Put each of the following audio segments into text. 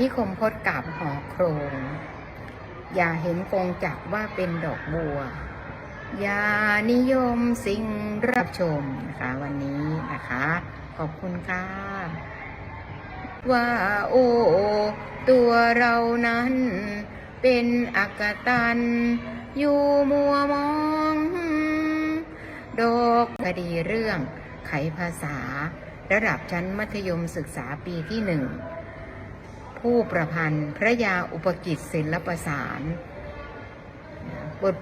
นิคมพดกาบหอโครงอย่าเห็นกงจักว่าเป็นดอกบัว อย่านิยมสิ่งรับชมนะคะวันนี้นะคะ ขอบคุณค่ะว่าโอ้ตัวเรานั้น เป็นอากตัน อยู่มัวมองดอกคดีเรื่องไขภาษา ระดับชั้นมัธยมศึกษาปีที่หนึ่ง ผู้ประพันธ์ พระยาอุปกิจศิลปสารบท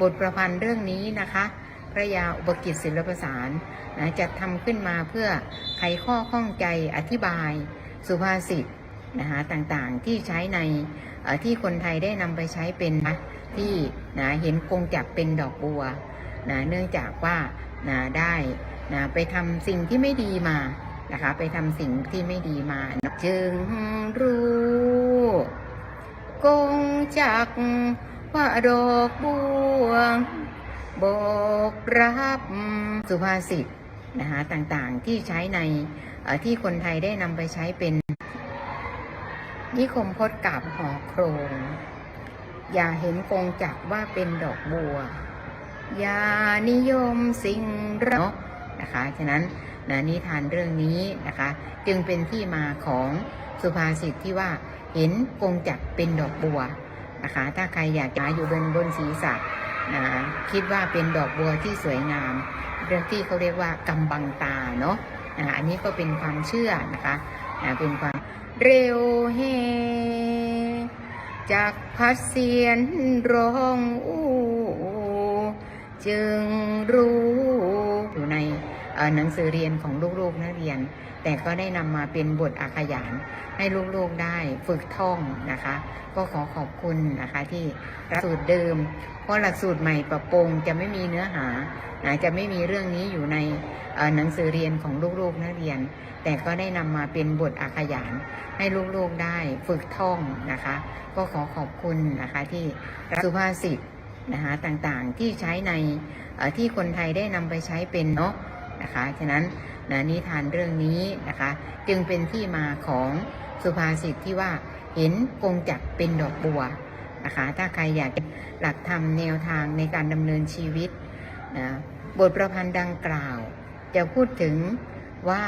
บทประพันธ์เรื่องนี้นะคะ พระยาอุปกิจศิลปสารนะจัดทำขึ้นมาเพื่อไขข้อข้องใจอธิบาย สุภาษิตนะคะต่างๆที่ใช้ในที่คนไทยได้นำไปใช้เป็นนะที่นะเห็นกงจักเป็นดอกบัวนะเนื่องจากว่านะได้นะไปทำสิ่งที่ไม่ดีมา นะคะ ไปทำสิ่งที่ไม่ดีมา จึงรู้ กงจักว่าดอกบัวบอกรับสุภาษิตนะคะต่างๆที่ใช้ในที่คนไทยได้นำไปใช้เป็น นิคมพดกาบหอโครง อย่าเห็นกงจักว่าเป็นดอกบัว อย่านิยมสิ่งเนนะคะ ฉะนั้น นะนิทานเรื่องนี้นะคะ จึงเป็นที่มาของสุภาษิตที่ว่าเห็นกงจักรเป็นดอกบัวนะคะ ถ้าใครอยากจะอยู่บนบนศีรษะนะคิดว่าเป็นดอกบัวที่สวยงาม เรื่องที่เขาเรียกว่ากำบังตาเนาะอ่าอันนี้ก็เป็นความเชื่อนะคะอ่าเป็นความเร็วเฮจากพัดเสียนร้องอู้จึงรู้ หนังสือเรียนของลูกๆนักเรียน แต่ก็ได้นำมาเป็นบทอาขยานให้ลูกๆได้ฝึกท่องนะคะ ก็ขอขอบคุณนะคะที่หลักสูตรเดิม เพราะหลักสูตรใหม่ปรับปรุงจะไม่มีเนื้อหาจะไม่มีเรื่องนี้อยู่ในหนังสือเรียนของลูกๆนักเรียน แต่ก็ได้นำมาเป็นบทอาขยานให้ลูกๆได้ฝึกท่องนะคะ ก็ขอขอบคุณนะคะที่สุภาษิตนะคะต่างๆที่ใช้ในที่คนไทยได้นำไปใช้เป็นเนาะ นะคะ ฉะนั้นนะนิทานเรื่องนี้นะคะ จึงเป็นที่มาของสุภาษิตที่ว่าเห็นกงจักเป็นดอกบัวนะคะ ถ้าใครอยากหลักธรรมแนวทางในการดำเนินชีวิตนะบทประพันธ์ดังกล่าว จะพูดถึงว่า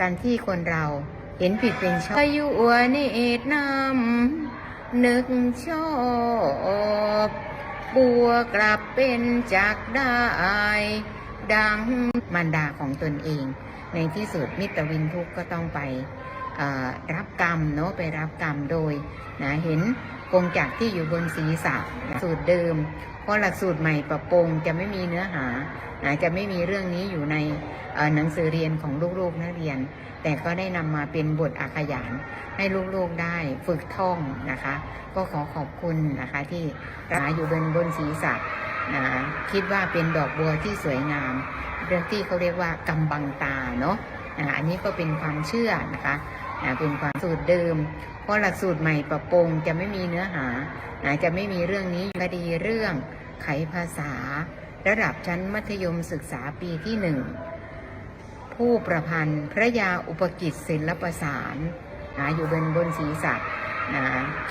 การที่คนเราเห็นผิดเป็นชอบอายุอวเนตรนำนึกชอบบัวกลับเป็นจากได้ ดังมารดาของตนเอง ในที่สุดมิตรวินทุกก็ต้องไปรับกรรมเนาะไปรับกรรมโดยนะเห็นกงจักที่อยู่บนศีรษะสูตรเดิม เพราะหลักสูตรใหม่ปรับปรุงจะไม่มีเนื้อหานะจะไม่มีเรื่องนี้อยู่ในหนังสือเรียนของลูกๆนักเรียน แต่ก็ได้นำมาเป็นบทอาขยานให้ลูกๆได้ฝึกท่องนะคะ ก็ขอขอบคุณนะคะที่ราอยู่บนบนศีรษะ คิดว่าเป็นดอกบัวที่สวยงามเรื่องที่เขาเรียกว่ากำบังตาเนาะอันนี้ก็เป็นความเชื่อนะคะเป็นความสูตรเดิม เพราะหลักสูตรใหม่ปรับปรุงจะไม่มีเนื้อหาจะไม่มีเรื่องนี้คดีเรื่องไขภาษา ระดับชั้นมัธยมศึกษาปีที่หนึ่งผู้ประพันธ์พระยาอุปกิจศิลปสารนะอยู่บนบนศีรษะนะ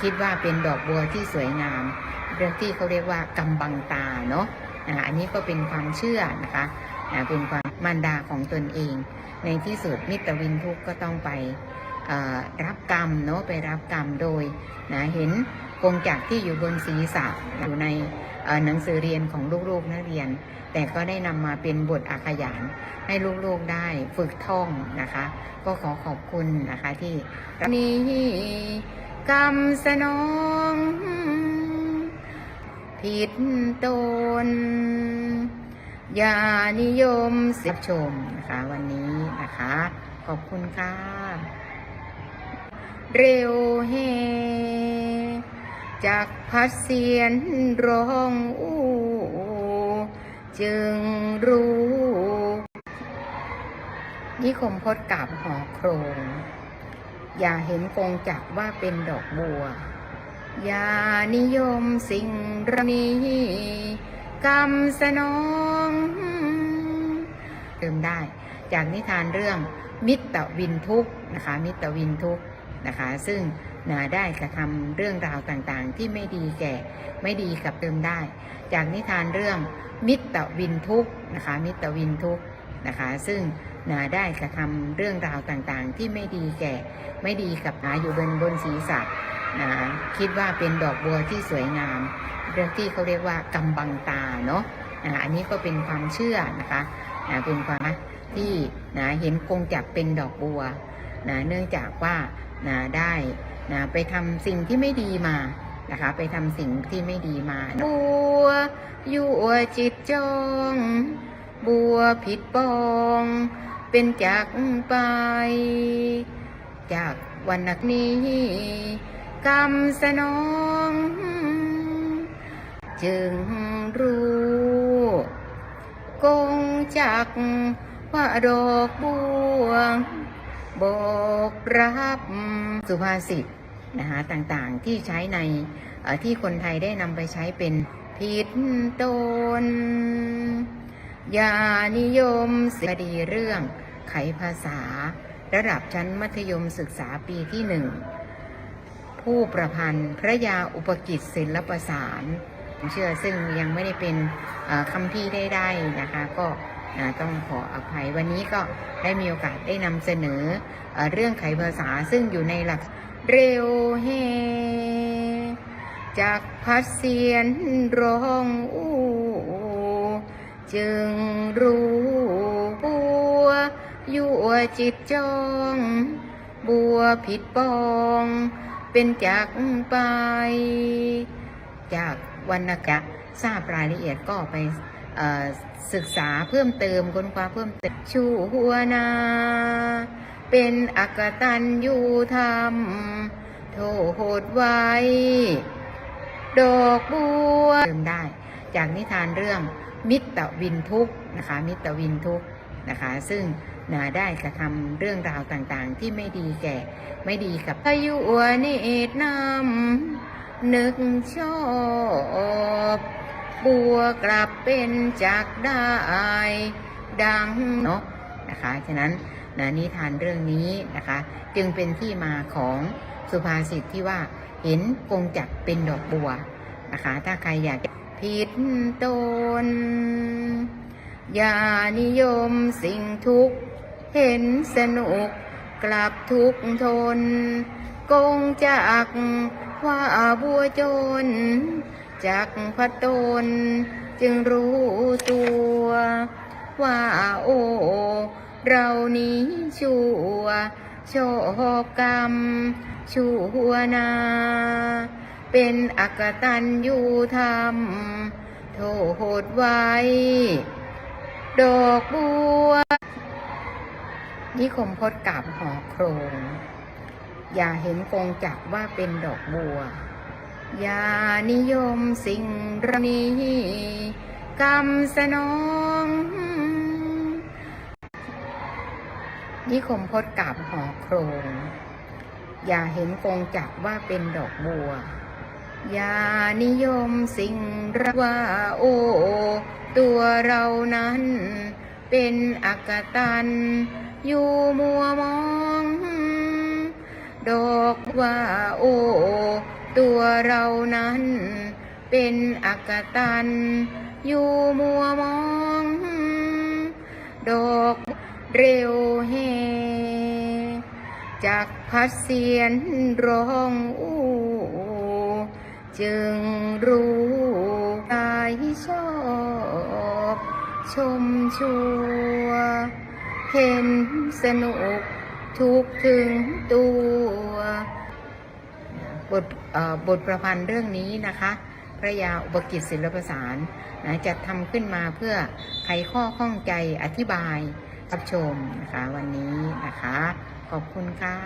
คิดว่าเป็นดอกบัวที่สวยงามเรื่องที่เขาเรียกว่ากำบังตาเนาะอ่าอันนี้ก็เป็นความเชื่อนะคะเป็นความมารดาของตนเอง ในที่สุดมิตรวินทุกก็ต้องไปรับกรรมเนาะไปรับกรรมโดยนะเห็นกงจักที่อยู่บนศีรษะอยู่ในหนังสือเรียนของลูกๆนักเรียน แต่ก็ได้นำมาเป็นบทอาขยานให้ลูกๆได้ฝึกท่องนะคะ ก็ขอขอบคุณนะคะที่นี้ กรรมสนอง ผิดตนอย่านิยมเสิบชมนะคะวันนี้นะคะ ขอบคุณค่ะ เร็วเฮ จากพัดเสียนร้องอู้จึงรู้นิคมพดกาบหอโครง อย่าเห็นกงจักว่าเป็นดอกบัว อย่านิยมสิ่งเหล่านี้กรรมสนองเติมได้ จากนิทานเรื่องมิตรวินทุกนะคะ มิตรวินทุกนะคะ ซึ่งนะได้กระทำเรื่องราวต่างๆ ที่ไม่ดีแก่ไม่ดีกับเติมได้ จากนิทานเรื่องมิตรวินทุกนะคะ มิตรวินทุกนะคะ ซึ่ง นะได้กระทำเรื่องราวต่างๆ ที่ไม่ดีแก่ไม่ดีกับหาอยู่บนบนศีรษะนะคิดว่าเป็นดอกบัวที่สวยงามเรื่องที่เขาเรียกว่ากำบังตาเนาะนะอันนี้ก็เป็นความเชื่อนะคะนะเป็นความที่นะเห็นกงจักเป็นดอกบัวนะเนื่องจากว่านะได้นะไปทำสิ่งที่ไม่ดีมานะคะ ไปทำสิ่งที่ไม่ดีมาบัวอยั่จิตจอง บัวผิดปอง เป็นจากไป จากวันนักนี้กรรมสนอง จึงรู้กงจักว่าดอกบัวบอกรับสุภาษิตนะคะต่างๆที่ใช้ในที่คนไทยได้นำไปใช้เป็นผิดตนยานิยมสิคดีเรื่อง ไขภาษา ระดับชั้นมัธยมศึกษาปีที่หนึ่งผู้ประพันธ์พระยาอุปกิจศิลปสารเชื่อซึ่งยังไม่ได้เป็นคำพี่ได้ได้นะคะ ก็ต้องขออภัยวันนี้ก็ได้มีโอกาสได้นำเสนอเอเรื่องไขภาษาซึ่งอยู่ในหลักเร็วเฮจากพัดเสียนร้องอู้จึงรู้ ยั่วจิตจอง บัวผิดปอง เป็นจากไป จากวรรณกะทราบรายละเอียดก็ไปศึกษาเพิ่มเติมค้นคว้าเพิ่มเติมชูหัวนา เป็นอักตันยูธรรม โทษไว้ ดอกบัวเติมได้ จากนิทานเรื่องมิตรวินทุกนะคะ มิตรวินทุกนะคะ ซึ่ง นะได้กระทำเรื่องราวต่างๆ ที่ไม่ดีแก่ ไม่ดีกับพายุอเนตนำนึกชอบบัวกลับเป็นจากได้ดังเนาะนะคะ ฉะนั้นนะนิทานเรื่องนี้นะคะ จึงเป็นที่มาของสุภาษิตที่ว่าเห็นกงจักเป็นดอกบัวนะคะ ถ้าใครอยากผิดตนอย่านิยมสิ่งทุกข์ เห็นสนุกกลับทุกข์ทนกงจากว่าบัวจนจากพัดตน จึงรู้ตัว ว่าโอ้เรานี้ชั่วชอบกรรม ชั่วนา เป็นอักตันยูธรรม โทษไว้ ดอกบัว นิคมพจน์กับหอโครง อย่าเห็นกงจักว่าเป็นดอกบัว อย่านิยมสิ่งเหล่านี้กรรมสนอง นิคมพจน์กับหอโครง อย่าเห็นกงจักว่าเป็นดอกบัว อย่านิยมสิ่งว่าโอ้ตัวเรานั้น เป็นอักตัน อยู่มัวมอง ดอกว่าโอ้ ตัวเรานั้น เป็นอักตัน อยู่มัวมอง ดอกเร็วเฮจากพัดเสียนร้องอู้จึงรู้กายชอบ ชมชัว เห็นสนุกทุกถึงตัวบทบทประพันธ์เรื่องนี้นะคะ พระยาอุปกิจศิลปสารนะจัดทำขึ้นมาเพื่อไขข้อข้องใจอธิบายรับชมนะคะ วันนี้นะคะ ขอบคุณค่ะ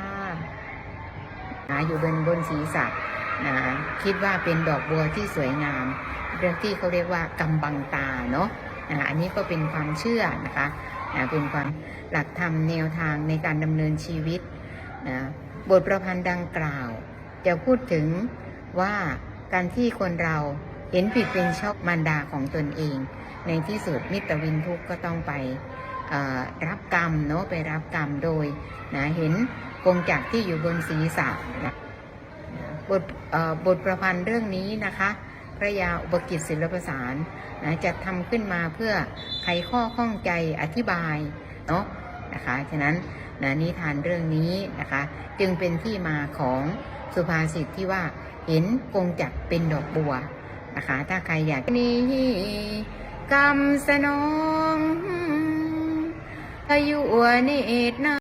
นะอยู่บนบนศีรษะนะคิดว่าเป็นดอกบัวที่สวยงาม เรื่องที่เขาเรียกว่ากำบังตาเนาะนะอันนี้ก็เป็นความเชื่อนะคะ นะเป็นความหลักธรรมแนวทางในการดำเนินชีวิตนะบทประพันธ์ดังกล่าว จะพูดถึงว่าการที่คนเราเห็นผิดเป็นชอบมารดาของตนเอง ในที่สุดมิตรวินทุกก็ต้องไปรับกรรมเนาะไปรับกรรมโดยนะเห็นกงจักที่อยู่บนศีรษะนะบทบทประพันธ์เรื่องนี้นะคะ พระยาอุปกิจศิลปสารนะจัดทำขึ้นมาเพื่อไขข้อข้องใจอธิบายเนาะนะคะฉะนั้นนะนิทานเรื่องนี้นะคะจึงเป็นที่มาของสุภาษิตที่ว่าเห็นกงจักเป็นดอกบัวนะคะถ้าใครอยากนี้กำสนองพายุเนตรนา